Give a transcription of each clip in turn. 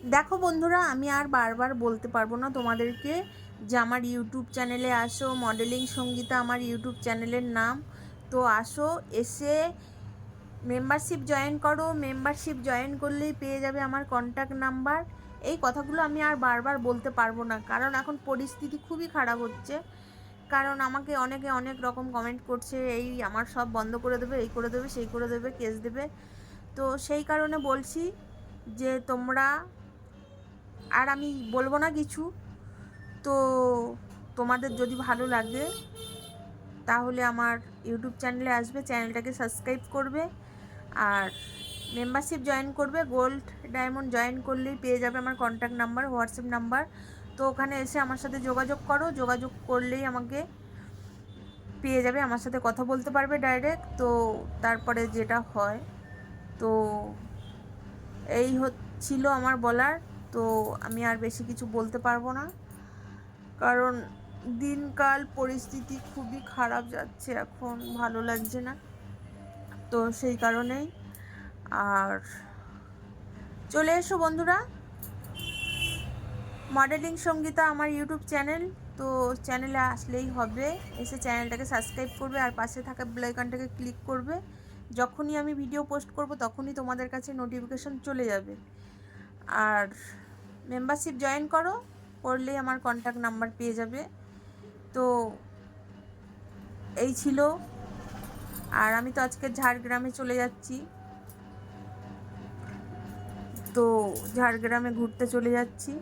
দেখো বন্ধুরা, আমি আর বারবার বলতে পারব না তোমাদেরকে যে আমার ইউটিউব চ্যানেলে আসো, মডেলিং সঙ্গীতা আমার ইউটিউব চ্যানেলের নাম। তো আসো, এসে মেম্বারশিপ জয়েন করো। মেম্বারশিপ জয়েন করলেই পেয়ে যাবে আমার কন্ট্যাক্ট নাম্বার এই কথাগুলো আমি আর বারবার বলতে পারব না, কারণ এখন পরিস্থিতি খুবই খারাপ হচ্ছে। কারণ আমাকে অনেকে অনেক রকম কমেন্ট করছে, এই আমার সব বন্ধ করে দেবে, এই করে দেবে, সেই করে দেবে কেস দেবে। তো সেই কারণে বলছি যে তোমরা আর আমি বলব না কিছু। তো তোমাদের যদি ভালো লাগে, তাহলে আমার ইউটিউব চ্যানেলে আসবে, চ্যানেলটাকে সাবস্ক্রাইব করবে। আর মেম্বারশিপ জয়েন করবে গোল্ড ডায়মন্ড জয়েন করলেই পেয়ে যাবে আমার কন্ট্যাক্ট নাম্বার হোয়াটসঅ্যাপ নাম্বার তো ওখানে এসে আমার সাথে যোগাযোগ করো, যোগাযোগ করলেই আমাকে পেয়ে যাবে, আমার সাথে কথা বলতে পারবে ডাইরেক্ট তো তারপরে যেটা হয়, তো এই হচ্ছিল আমার বলার। তো আমি আর বেশি কিছু বলতে পারব না। কারণ দিনকাল পরিস্থিতি খুবই খারাপ যাচ্ছে এখন, ভালো লাগছে না। তো সেই কারণেই আর চলে এসো বন্ধুরা। মডেলিং সঙ্গীতা আমার ইউটিউব চ্যানেল, তো চ্যানেলে আসলেই হবে। এসে চ্যানেলটাকে সাবস্ক্রাইব করবে আর পাশে থাকা বেলাইকনটাকে ক্লিক করবে। যখনই আমি ভিডিও পোস্ট করব, তখনই তোমাদের কাছে নোটিফিকেশন চলে যাবে। আর মেম্বারশিপ জয়েন করো, করলেই আমার কন্ট্যাক্ট নাম্বার পেয়ে যাবে। তো এই ছিল। আর আমি তো আজকে ঝাড়গ্রামে চলে যাচ্ছি। তো ঝাড়গ্রামে ঘুরতে চলে যাচ্ছি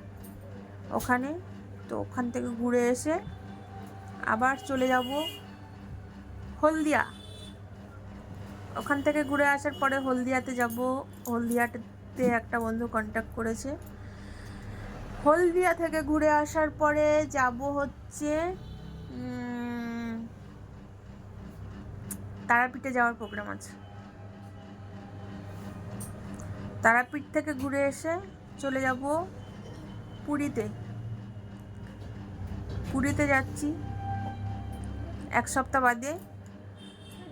ওখানে। তো ওখান থেকে ঘুরে এসে আবার চলে যাব হলদিয়া। ওখান থেকে ঘুরে আসার পরে হলদিয়াতে যাব। হলদিয়াতে একটা বন্ধু কন্ট্যাক্ট করেছে। হলদিয়া থেকে ঘুরে আসার পরে যাব হচ্ছে তারাপীঠে যাওয়ার প্রোগ্রাম আছে। তারাপীঠ থেকে ঘুরে এসে চলে যাব পুরীতে। পুরীতে যাচ্ছি এক সপ্তাহ বাদে।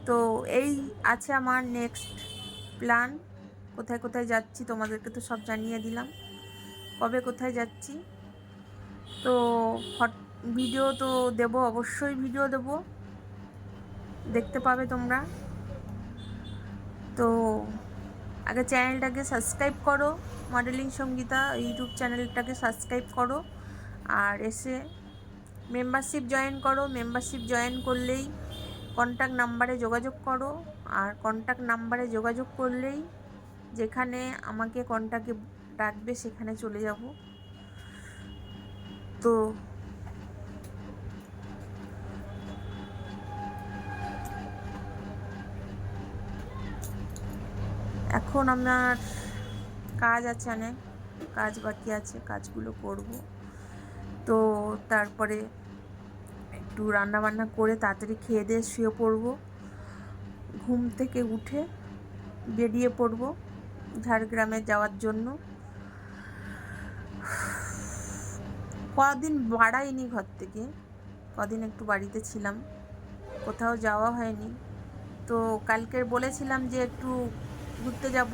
তো এই আছে আমার নেক্সট প্ল্যান কোথায় কোথায় যাচ্ছি তোমাদেরকে তো সব জানিয়ে দিলাম। কবে কোথায় যাচ্ছি? তো ভিডিও তো দেব, অবশ্যই ভিডিও দেব। দেখতে পাবে তোমরা। তো আগে চ্যানেলটাকে সাবস্ক্রাইব করো, মডেলিং সঙ্গীতা, ইউটিউব চ্যানেলটাকে সাবস্ক্রাইব করো আর এসে মেম্বারশিপ জয়েন করো। মেম্বারশিপ জয়েন করলেই কন্ট্যাক্ট নাম্বারে যোগাযোগ করো আর কন্ট্যাক্ট নাম্বারে যোগাযোগ করলেই যেখানে আমাকে কন্ট্যাক্টে ডাকবে, সেখানে চলে যাব। তো এখন আমার কাজ আছে অনেক, কাজ বাকি আছে, কাজগুলো করব। তো তারপরে একটু রান্না বান্না করে তাড়াতাড়ি খেয়ে দিয়ে শুয়ে পড়ব। ঘুম থেকে উঠে বেরিয়ে পড়ব। ঝাড়গ্রামে যাওয়ার জন্য। কদিন বাড়াইনি ঘর থেকে। কদিন একটু বাড়িতে ছিলাম। কোথাও যাওয়া হয়নি। তো কালকের বলেছিলাম যে একটু ঘুরতে যাব।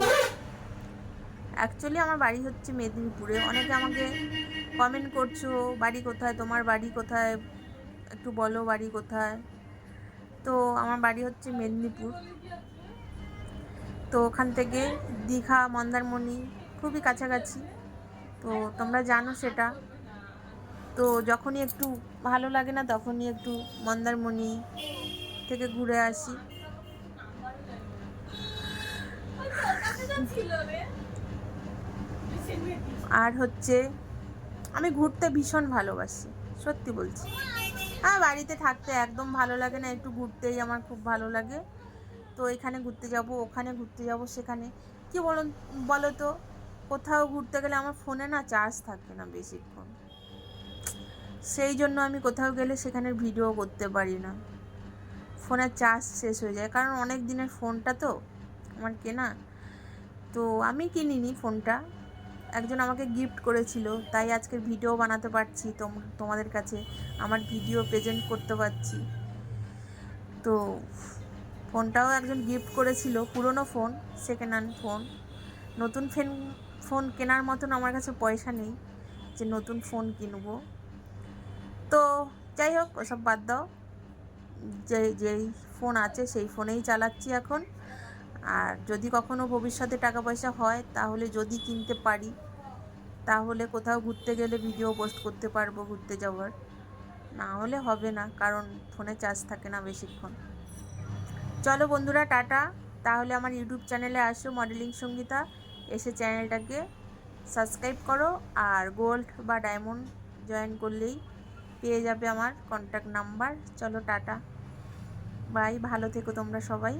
অ্যাকচুয়ালি আমার বাড়ি হচ্ছে মেদিনীপুরে। অনেকে আমাকে কমেন্ট করছ, বাড়ি কোথায়? তোমার বাড়ি কোথায়? একটু বলো বাড়ি কোথায়? তো আমার বাড়ি হচ্ছে মেদিনীপুর। তো ওখান থেকে দীঘা, মন্দারমণি খুবই কাছাকাছি। তো তোমরা জানো সেটা। তো যখনই একটু ভালো লাগে না, তখনই একটু মন্দারমণি থেকে ঘুরে আসি। আর হচ্ছে, আমি ঘুরতে ভীষণ ভালোবাসি, সত্যি বলছি। হ্যাঁ বাড়িতে থাকতে একদম ভালো লাগে না, একটু ঘুরতেই আমার খুব ভালো লাগে। তো এখানে ঘুরতে যাব, ওখানে ঘুরতে যাব, সেখানে। কি বলুন বলো তো কোথাও ঘুরতে গেলে আমার ফোনে না চার্জ থাকে না বেশিক্ষণ। সেই জন্য আমি কোথাও গেলে সেখানে ভিডিও করতে পারি না। ফোনের চার্জ শেষ হয়ে যায়, কারণ অনেক দিনের ফোনটা তো, আমার কেনা। তো আমি কিনিনি ফোনটা। একজন আমাকে গিফট করেছিল, তাই আজকের ভিডিও বানাতে পারছি তোমাদের কাছে। আমার ভিডিও প্রেজেন্ট করতে পারছি। তো ফোনটাও একজন গিফট করেছিল, পুরনো ফোন সেকেন্ড হ্যান্ড ফোন। নতুন ফেন, ফোন কেনার মতন আমার কাছে পয়সা নেই যে নতুন ফোন কিনবো। তো যাই হোক, ওসব বাদ দাও। যে, যেই ফোন আছে সেই ফোনেই চালাচ্ছি এখন। আর যদি কখনো ভবিষ্যতে টাকা পয়সা হয়, তাহলে যদি কিনতে পারি, তাহলে কোথাও ঘুরতে গেলে ভিডিও পোস্ট করতে পারব ঘুরতে যাওয়ার। না হলে হবে না, কারণ ফোনে চার্জ থাকে না বেশিক্ষণ। চলো বন্ধুরা, টাটা। তাহলে আমার ইউটিউব চ্যানেলে আসো, মডেলিং সঙ্গীতা। এসে চ্যানেলটাকে সাবস্ক্রাইব করো আর গোল্ড বা ডায়মন্ড জয়েন করলেই পেয়ে যাবে আমার কন্ট্যাক্ট নাম্বার চলো, টাটা। বাই, ভালো থেকো তোমরা সবাই।